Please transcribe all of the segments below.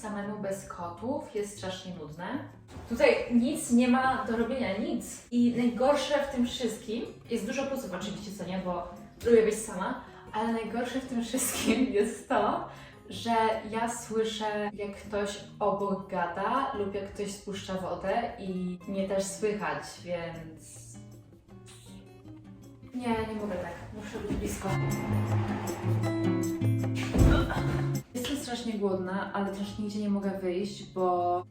Samemu bez kotów jest strasznie nudne. Tutaj nic nie ma do robienia, nic. I najgorsze w tym wszystkim, jest dużo plusów oczywiście, co nie, bo lubię być sama, ale najgorsze w tym wszystkim jest to, że ja słyszę, jak ktoś obok gada lub jak ktoś spuszcza wodę i mnie też słychać, więc... Nie, nie mogę tak. Muszę być blisko. Strasznie głodna, ale też nigdzie nie mogę wyjść, bo...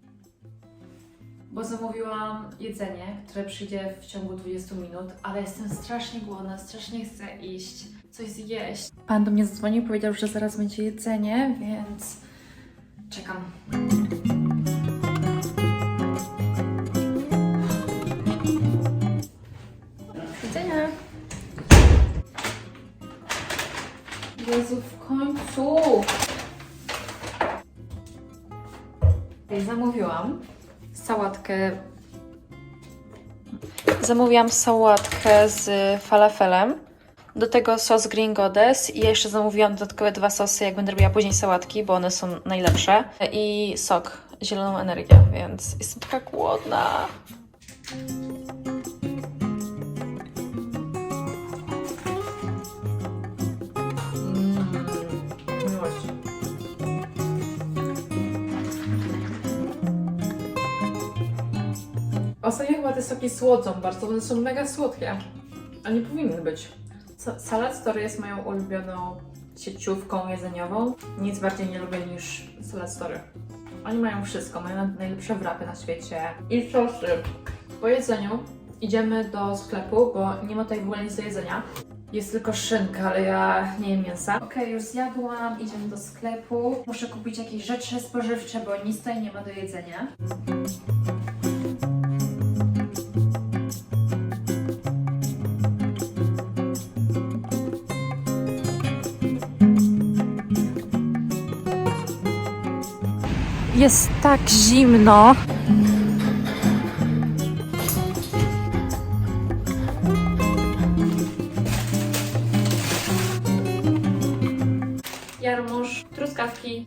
Bo zamówiłam jedzenie, które przyjdzie w ciągu 20 minut, ale jestem strasznie głodna, strasznie chcę iść, coś zjeść. Pan do mnie zadzwonił, powiedział, że zaraz będzie jedzenie, więc czekam. Zamówiłam sałatkę. Zamówiłam sałatkę z falafelem. Do tego sos Green Goddess i jeszcze zamówiłam dodatkowe dwa sosy, jak będę robiła później sałatki, bo one są najlepsze. I sok, zieloną energię, więc jestem taka głodna. Ostatnio chyba te soki słodzą bardzo, one są mega słodkie, a nie powinny być. Sa- Salad Story jest moją ulubioną sieciówką jedzeniową. Nic bardziej nie lubię niż Salad Story. Oni mają wszystko, mają najlepsze wrapy na świecie i sosy. Po jedzeniu idziemy do sklepu, bo nie ma tutaj w ogóle nic do jedzenia. Jest tylko szynka, ale ja nie jem mięsa. Okej, już zjadłam, idziemy do sklepu. Muszę kupić jakieś rzeczy spożywcze, bo nic tutaj nie ma do jedzenia. Jest tak zimno. Jarmuż, truskawki,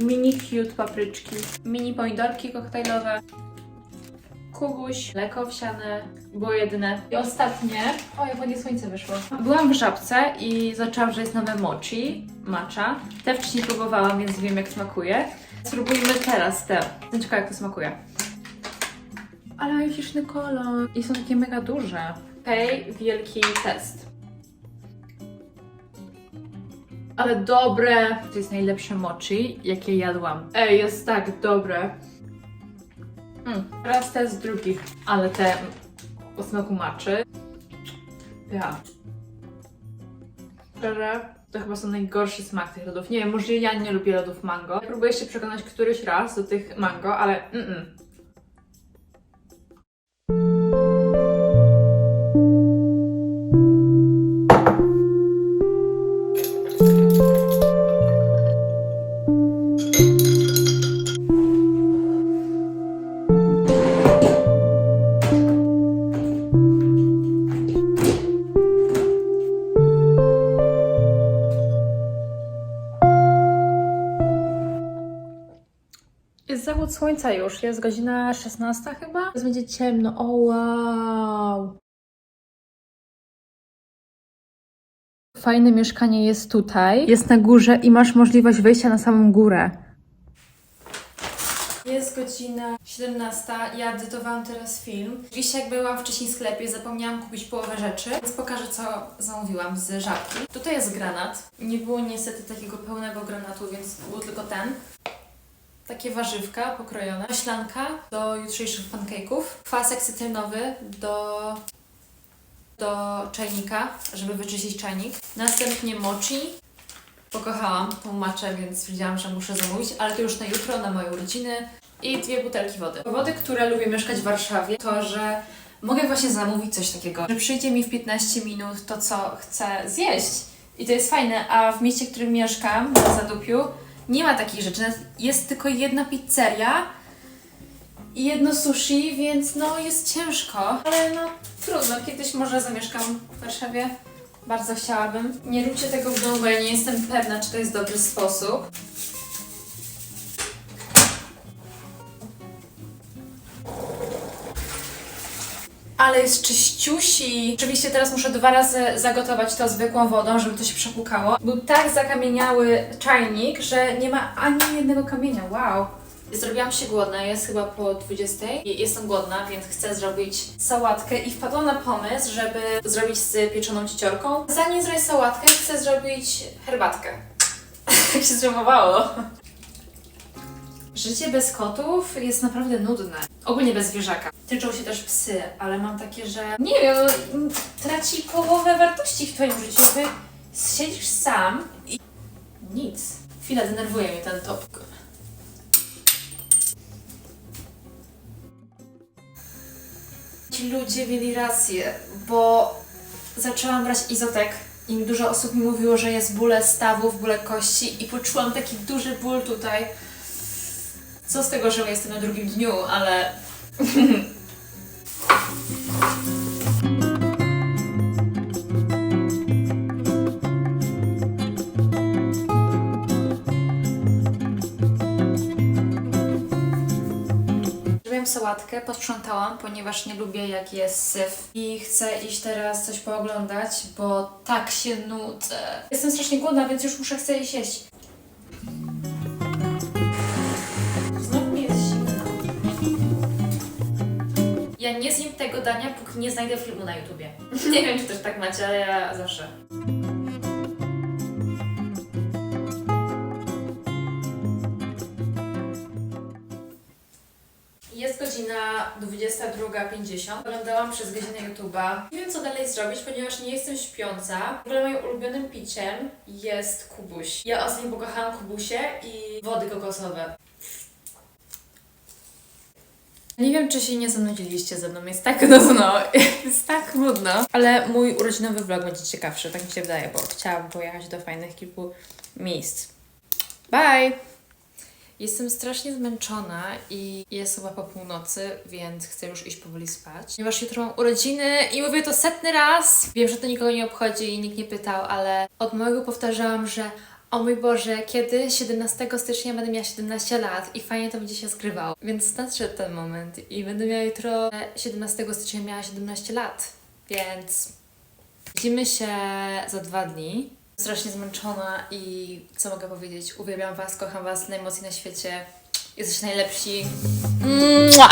mini cute papryczki, mini pomidorki koktajlowe, kubuś, mleko owsiane, było jedyne. I ostatnie, o jak ładnie słońce wyszło. Byłam w Żabce i zobaczyłam, że jest nowe mochi, matcha. Te wcześniej próbowałam, więc wiem jak smakuje. Spróbujmy teraz te. Ciekawa jak to smakuje. Ale mają śliczny kolor i są takie mega duże. Okej, wielki test. Ale dobre! To jest najlepsze mochi, jakie jadłam. Ej, jest tak dobre. Mm. Teraz test drugi, ale te o smaku maczy. Ja. Szczerze, to chyba są najgorszy smak tych lodów. Nie wiem, może ja nie lubię lodów mango. Próbuję się przekonać któryś raz do tych mango, ale mm, -mm. Zachód słońca już, jest godzina 16 chyba. Teraz będzie ciemno, o wow! Fajne mieszkanie jest tutaj. Jest na górze i masz możliwość wejścia na samą górę. Jest godzina 17. Ja edytowałam teraz film. Oczywiście jak byłam wcześniej w sklepie, zapomniałam kupić połowę rzeczy, więc pokażę co zamówiłam z żabki. Tutaj jest granat. Nie było niestety takiego pełnego granatu, więc był tylko ten takie warzywka pokrojone, maślanka do jutrzejszych pancake'ów, kwasek cytrynowy do, do czajnika, żeby wyczyścić czajnik. Następnie mochi. Pokochałam tą maczę, więc wiedziałam, że muszę zamówić, ale to już na jutro, na moje urodziny. I dwie butelki wody. Powody, które lubię mieszkać w Warszawie, to że mogę właśnie zamówić coś takiego, że przyjdzie mi w 15 minut to, co chcę zjeść. I to jest fajne, a w mieście, w którym mieszkam, na Zadupiu, nie ma takich rzeczy. Jest tylko jedna pizzeria i jedno sushi, więc no jest ciężko. Ale no trudno, kiedyś może zamieszkam w Warszawie. Bardzo chciałabym. Nie róbcie tego w domu, bo ja nie jestem pewna, czy to jest dobry sposób. Ale jest czyściusi. Oczywiście teraz muszę dwa razy zagotować to zwykłą wodą, żeby to się przepłukało. Był tak zakamieniały czajnik, że nie ma ani jednego kamienia. Wow. Zrobiłam się głodna, jest chyba po 20. i Jestem głodna, więc chcę zrobić sałatkę i wpadłam na pomysł, żeby zrobić z pieczoną cieciorką. Zanim zrobię sałatkę, chcę zrobić herbatkę. Jak się zrymowało. Życie bez kotów jest naprawdę nudne. Ogólnie bez zwierzaka. Tyczą się też psy, ale mam takie, że nie wiem, no, traci połowę wartości w twoim życiu, jakby siedzisz sam i nic. Chwila, denerwuje mnie ten top. Ci ludzie mieli rację, bo zaczęłam brać izotek i dużo osób mi mówiło, że jest bóle stawów, bóle kości i poczułam taki duży ból tutaj. Co z tego, że jestem na drugim dniu, ale Zrobiłam sałatkę, posprzątałam, ponieważ nie lubię jak jest syf i chcę iść teraz coś pooglądać, bo tak się nudzę. Jestem strasznie głodna, więc już muszę chcę iść jeść. Ja nie zjem tego dania, póki nie znajdę filmu na YouTubie. nie wiem, czy też tak macie, ale ja zawsze. Jest godzina 22.50. Oglądałam przez godzinę YouTube'a. Nie wiem, co dalej zrobić, ponieważ nie jestem śpiąca. W ogóle moim ulubionym piciem jest kubuś. Ja ostatnio pokochałam kubusie i wody kokosowe. Nie wiem, czy się nie zanudziliście ze mną. Jest tak nudno. Jest tak nudno. Ale mój urodzinowy vlog będzie ciekawszy, tak mi się wydaje, bo chciałabym pojechać do fajnych kilku miejsc. Bye! Jestem strasznie zmęczona i jest chyba po północy, więc chcę już iść powoli spać. Ponieważ jutro mam urodziny i mówię to setny raz. Wiem, że to nikogo nie obchodzi i nikt nie pytał, ale od małego powtarzałam, że o mój Boże, kiedy 17 stycznia będę miała 17 lat i fajnie to będzie się skrywało. Więc nadszedł ten moment i będę miała jutro 17 stycznia miała 17 lat, więc widzimy się za dwa dni. Strasznie zmęczona i co mogę powiedzieć? Uwielbiam Was, kocham Was, najmocniej na świecie. Jesteście najlepsi. Mua!